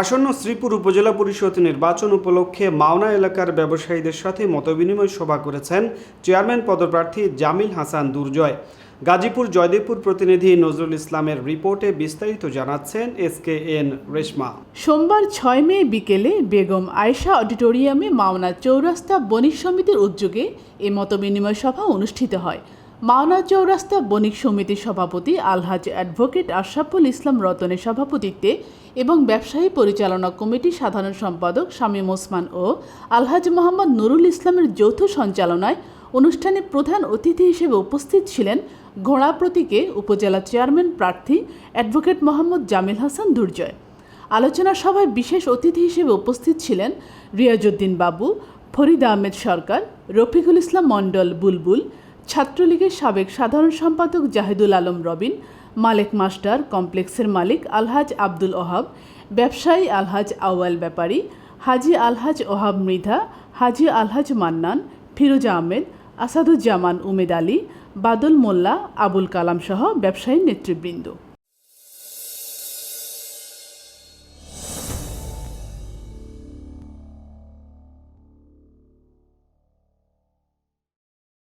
আসন্ন শ্রীপুর উপজেলা পরিষদ নির্বাচন উপলক্ষে মাওনা এলাকার ব্যবসায়ীদের সাথে মতবিনিময় সভা করেছেন চেয়ারম্যান পদপ্রার্থী জামিল হাসান দুর্জয়। গাজীপুর জয়দেবপুর প্রতিনিধি নজরুল ইসলামের রিপোর্টে বিস্তারিত জানাচ্ছেন এস কে এন রেশমা। সোমবার ছয় মে বিকেলে বেগম আয়েশা অডিটোরিয়ামে মাওনা চৌরাস্তা বণিক সমিতির উদ্যোগে এ মতবিনিময় সভা অনুষ্ঠিত হয়। মাওনা চৌরাস্তা বণিক সমিতির সভাপতি আলহাজ অ্যাডভোকেট আশরাফুল ইসলাম রতনের সভাপতিত্বে এবং ব্যবসায়ী পরিচালনা কমিটির সাধারণ সম্পাদক শামীম ওসমান ও আলহাজ মোহাম্মদ নুরুল ইসলামের যৌথ সঞ্চালনায় অনুষ্ঠানে প্রধান অতিথি হিসেবে উপস্থিত ছিলেন ঘোড়া প্রতীকে উপজেলা চেয়ারম্যান প্রার্থী অ্যাডভোকেট মোহাম্মদ জামিল হাসান দুর্জয়। আলোচনা সভায় বিশেষ অতিথি হিসেবে উপস্থিত ছিলেন রিয়াজউদ্দিন বাবু, ফরিদ আহমেদ সরকার, রফিকুল ইসলাম মণ্ডল বুলবুল ছাত্রলীগের সাবেক সাধারণ সম্পাদক জাহিদুল আলম রবিন, মালেক মাস্টার কমপ্লেক্সের মালিক আলহাজ আব্দুল ওহাব, ব্যবসায়ী আলহাজ আউয়াল ব্যাপারী, হাজি আলহাজ ওহাব মৃধা, হাজি আলহাজ মান্নান, ফিরোজা আহমেদ, আসাদুজ্জামান উমেদ আলী, বাদল মোল্লা, আবুল কালাম সহ ব্যবসায়ী নেতৃবৃন্দ।